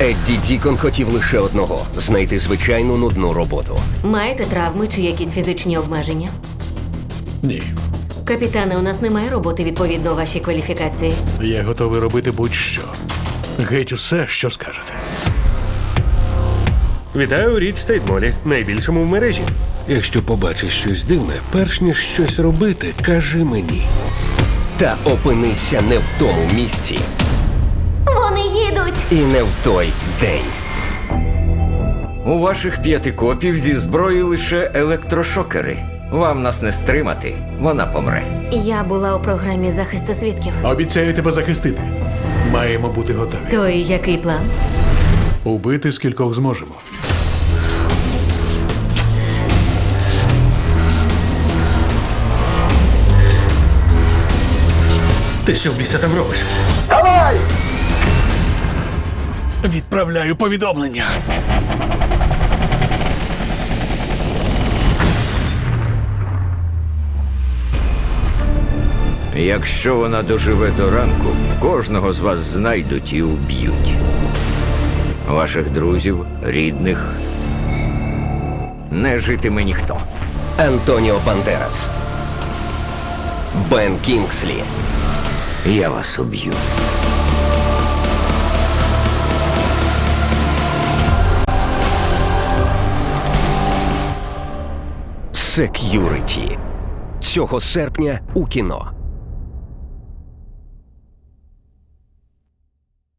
Едді Дікон хотів лише одного знайти звичайну нудну роботу. Маєте травми чи якісь фізичні обмеження? Ні. Капітане, у нас немає роботи відповідно вашій кваліфікації. Я готовий робити будь-що. Геть усе, що скажете. Вітаю у річ Стейтмолі, найбільшому в мережі. Якщо побачиш щось дивне, перш ніж щось робити, кажи мені. Та опинився не в тому місці! І не в той день. У ваших п'яти копів зі зброї лише електрошокери. Вам нас не стримати, вона помре. Я була у програмі захисту свідків. Обіцяю тебе захистити. Маємо бути готові. То і який план? Убити скількох зможемо. Ти що в біса там робиш? Відправляю повідомлення. Якщо вона доживе до ранку, кожного з вас знайдуть і уб'ють. Ваших друзів, рідних. Не житиме ніхто. Антоніо Бандерас. Бен Кінгслі. Я вас уб'ю. Сек'юриті. Цього серпня у кіно.